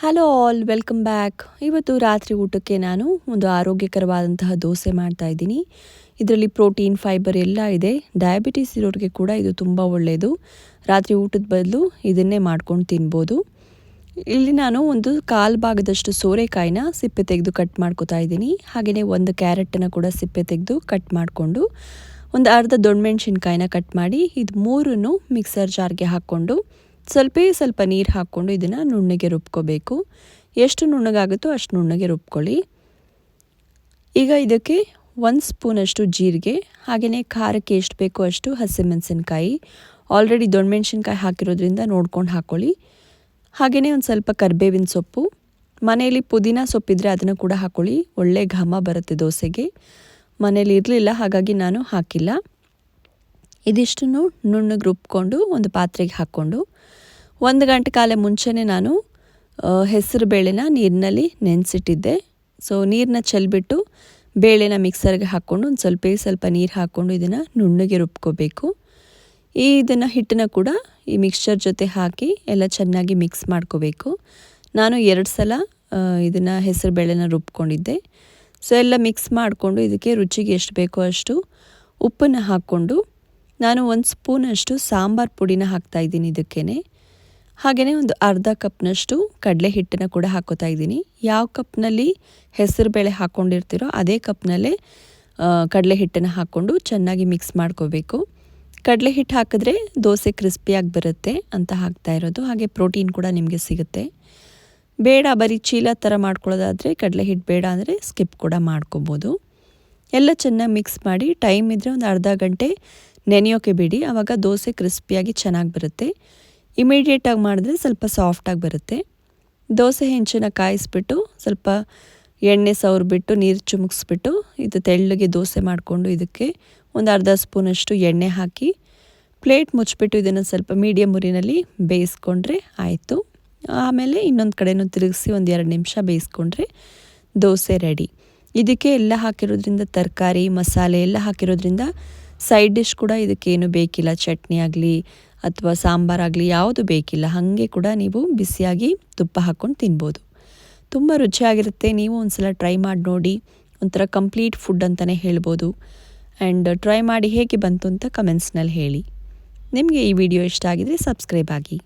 Hello all welcome back ಇವತ್ತು ರಾತ್ರಿ ಊಟಕ್ಕೆ ನಾನು ಒಂದು ಆರೋಗ್ಯಕರವಾದಂತಹ ದೋಸೆ ಮಾಡ್ತಾ ಇದ್ದೀನಿ. ಇದರಲ್ಲಿ ಪ್ರೋಟೀನ್ ಫೈಬರ್ ಎಲ್ಲ ಇದೆ. ಡಯಾಬಿಟಿಸ್ ಇರೋರಿಗೆ ಕೂಡ ಇದು ತುಂಬ ಒಳ್ಳೆಯದು ರಾತ್ರಿ ಊಟದ ಬದಲು ಇದನ್ನೇ ಮಾಡ್ಕೊಂಡು ತಿನ್ಬೋದು. ಇಲ್ಲಿ ನಾನು ಒಂದು ಕಾಲು ಭಾಗದಷ್ಟು ಸೋರೆಕಾಯಿನ ಸಿಪ್ಪೆ ತೆಗೆದು ಕಟ್ ಮಾಡ್ಕೋತಾ ಇದ್ದೀನಿ. ಹಾಗೆಯೇ ಒಂದು ಕ್ಯಾರೆಟನ್ನು ಕೂಡ ಸಿಪ್ಪೆ ತೆಗೆದು ಕಟ್ ಮಾಡಿಕೊಂಡು ಒಂದು ಅರ್ಧ ದೊಣ್ಣಮೆಣ್ಸಿನ್ಕಾಯಿನ ಕಟ್ ಮಾಡಿ ಇದು ಮೂರನ್ನು ಮಿಕ್ಸರ್ ಜಾರ್ಗೆ ಹಾಕ್ಕೊಂಡು ಸ್ವಲ್ಪ ಸ್ವಲ್ಪ ನೀರು ಹಾಕ್ಕೊಂಡು ಇದನ್ನು ನುಣ್ಣಗೆ ರುಬ್ಕೋಬೇಕು. ಎಷ್ಟು ನುಣ್ಣಗಾಗುತ್ತೋ ಅಷ್ಟು ನುಣ್ಣಗೆ ರುಬ್ಕೊಳ್ಳಿ. ಈಗ ಇದಕ್ಕೆ ಒಂದು ಸ್ಪೂನಷ್ಟು ಜೀರಿಗೆ ಹಾಗೆಯೇ ಖಾರಕ್ಕೆ ಎಷ್ಟು ಬೇಕೋ ಅಷ್ಟು ಹಸಿಮೆಣಸಿನ್ಕಾಯಿ, ಆಲ್ರೆಡಿ ದೊಣ್ಣಮೆಣ್ಸಿನ್ಕಾಯಿ ಹಾಕಿರೋದ್ರಿಂದ ನೋಡ್ಕೊಂಡು ಹಾಕ್ಕೊಳ್ಳಿ ಹಾಗೆಯೇ ಒಂದು ಸ್ವಲ್ಪ ಕರಿಬೇವಿನ ಸೊಪ್ಪು, ಮನೆಯಲ್ಲಿ ಪುದೀನ ಸೊಪ್ಪಿದ್ರೆ ಅದನ್ನು ಕೂಡ ಹಾಕ್ಕೊಳ್ಳಿ ಒಳ್ಳೆ ಘಮ ಬರುತ್ತೆ ದೋಸೆಗೆ. ಮನೇಲಿ ಇರಲಿಲ್ಲ, ಹಾಗಾಗಿ ನಾನು ಹಾಕಿಲ್ಲ. ಇದಿಷ್ಟನ್ನು ನುಣ್ಣಗೆ ರುಬ್ಕೊಂಡು ಒಂದು ಪಾತ್ರೆಗೆ ಹಾಕ್ಕೊಂಡು ಒಂದು ಗಂಟೆ ಕಾಲ ಮುಂಚೆನೇ ನಾನು ಹೆಸರು ಬೇಳೆನ ನೀರಿನಲ್ಲಿ ನೆನೆಸಿಟ್ಟಿದ್ದೆ. ಸೊ ನೀರನ್ನ ಚೆಲ್ಬಿಟ್ಟು ಬೇಳೆನ ಮಿಕ್ಸರ್ಗೆ ಹಾಕ್ಕೊಂಡು ಒಂದು ಸ್ವಲ್ಪ ಸ್ವಲ್ಪ ನೀರು ಹಾಕ್ಕೊಂಡು ಇದನ್ನು ನುಣ್ಣಗೆ ರುಬ್ಕೋಬೇಕು. ಈ ಇದನ್ನು ಹಿಟ್ಟನ್ನು ಕೂಡ ಈ ಮಿಕ್ಸ್ಚರ್ ಜೊತೆ ಹಾಕಿ ಎಲ್ಲ ಚೆನ್ನಾಗಿ ಮಿಕ್ಸ್ ಮಾಡ್ಕೋಬೇಕು. ನಾನು ಎರಡು ಸಲ ಇದನ್ನು ಹೆಸರು ಬೇಳೆನ ರುಬ್ಕೊಂಡಿದ್ದೆ. ಸೊ ಎಲ್ಲ ಮಿಕ್ಸ್ ಮಾಡಿಕೊಂಡು ಇದಕ್ಕೆ ರುಚಿಗೆ ಎಷ್ಟು ಬೇಕೋ ಅಷ್ಟು ಉಪ್ಪನ್ನು ಹಾಕ್ಕೊಂಡು ನಾನು ಒಂದು ಸ್ಪೂನಷ್ಟು ಸಾಂಬಾರು ಪುಡಿನ ಹಾಕ್ತಾಯಿದ್ದೀನಿ ಇದಕ್ಕೇ ಹಾಗೆಯೇ ಒಂದು ಅರ್ಧ ಕಪ್ನಷ್ಟು ಕಡಲೆ ಹಿಟ್ಟನ್ನು ಕೂಡ ಹಾಕೋತಾ ಇದ್ದೀನಿ. ಯಾವ ಕಪ್ನಲ್ಲಿ ಹೆಸರು ಬೇಳೆ ಹಾಕ್ಕೊಂಡಿರ್ತೀರೋ ಅದೇ ಕಪ್ನಲ್ಲೇ ಕಡಲೆ ಹಿಟ್ಟನ್ನು ಹಾಕ್ಕೊಂಡು ಚೆನ್ನಾಗಿ ಮಿಕ್ಸ್ ಮಾಡ್ಕೋಬೇಕು. ಕಡಲೆ ಹಿಟ್ಟು ಹಾಕಿದ್ರೆ ದೋಸೆ ಕ್ರಿಸ್ಪಿಯಾಗಿ ಬರುತ್ತೆ ಅಂತ ಹಾಕ್ತಾ ಇರೋದು. ಹಾಗೆ ಪ್ರೋಟೀನ್ ಕೂಡ ನಿಮಗೆ ಸಿಗುತ್ತೆ. ಬೇಡ, ಬರೀ ಚೀಲ ಥರ ಮಾಡ್ಕೊಳ್ಳೋದಾದರೆ ಕಡಲೆ ಹಿಟ್ಟು ಬೇಡ ಅಂದರೆ ಸ್ಕಿಪ್ ಕೂಡ ಮಾಡ್ಕೊಬೋದು. ಎಲ್ಲ ಚೆನ್ನಾಗಿ ಮಿಕ್ಸ್ ಮಾಡಿ ಟೈಮ್ ಇದ್ದರೆ ಒಂದು ಅರ್ಧ ಗಂಟೆ ನೆನೆಯೋಕೆ ಬಿಡಿ. ಆವಾಗ ದೋಸೆ ಕ್ರಿಸ್ಪಿಯಾಗಿ ಚೆನ್ನಾಗಿ ಬರುತ್ತೆ. ಇಮಿಡಿಯೇಟಾಗಿ ಮಾಡಿದ್ರೆ ಸ್ವಲ್ಪ ಸಾಫ್ಟಾಗಿ ಬರುತ್ತೆ. ದೋಸೆ ಹೆಂಚನ್ನು ಕಾಯಿಸ್ಬಿಟ್ಟು ಸ್ವಲ್ಪ ಎಣ್ಣೆ ಸವರ್ಬಿಟ್ಟು, ನೀರು ಚುಮುಕ್ಸ್ಬಿಟ್ಟು ಇದು ತೆಳ್ಳಗೆ ದೋಸೆ ಮಾಡಿಕೊಂಡು ಇದಕ್ಕೆ ಒಂದು ಅರ್ಧ ಸ್ಪೂನಷ್ಟು ಎಣ್ಣೆ ಹಾಕಿ ಪ್ಲೇಟ್ ಮುಚ್ಚಿಬಿಟ್ಟು ಇದನ್ನು ಸ್ವಲ್ಪ ಮೀಡಿಯಮ್ ಉರಿನಲ್ಲಿ ಬೇಯಿಸ್ಕೊಂಡ್ರೆ ಆಯಿತು. ಆಮೇಲೆ ಇನ್ನೊಂದು ಕಡೆನೂ ತಿರುಗಿಸಿ ಒಂದು ಎರಡು ನಿಮಿಷ ಬೇಯಿಸ್ಕೊಂಡ್ರೆ ದೋಸೆ ರೆಡಿ. ಇದಕ್ಕೆ ಎಲ್ಲ ಹಾಕಿರೋದ್ರಿಂದ ತರಕಾರಿ, ಮಸಾಲೆ ಎಲ್ಲ ಹಾಕಿರೋದ್ರಿಂದ ಸೈಡ್ ಡಿಶ್ ಕೂಡ ಇದಕ್ಕೇನು ಬೇಕಿಲ್ಲ. ಚಟ್ನಿ ಆಗಲಿ ಅಥವಾ ಸಾಂಬಾರಾಗಲಿ ಯಾವುದು ಬೇಕಿಲ್ಲ. ಹಾಗೆ ಕೂಡ ನೀವು ಬಿಸಿಯಾಗಿ ತುಪ್ಪ ಹಾಕ್ಕೊಂಡು ತಿನ್ಬೋದು. ತುಂಬ ರುಚಿಯಾಗಿರುತ್ತೆ. ನೀವು ಒಂದು ಸಲ ಟ್ರೈ ಮಾಡಿ ನೋಡಿ. ಒಂಥರ ಕಂಪ್ಲೀಟ್ ಫುಡ್ ಅಂತಲೇ ಹೇಳ್ಬೋದು. ಆ್ಯಂಡ್ ಟ್ರೈ ಮಾಡಿ ಹೇಗೆ ಬಂತು ಅಂತ ಕಮೆಂಟ್ಸ್ನಲ್ಲಿ ಹೇಳಿ. ನಿಮಗೆ ಈ ವಿಡಿಯೋ ಇಷ್ಟ ಆಗಿದರೆ ಸಬ್ಸ್ಕ್ರೈಬ್ ಆಗಿ.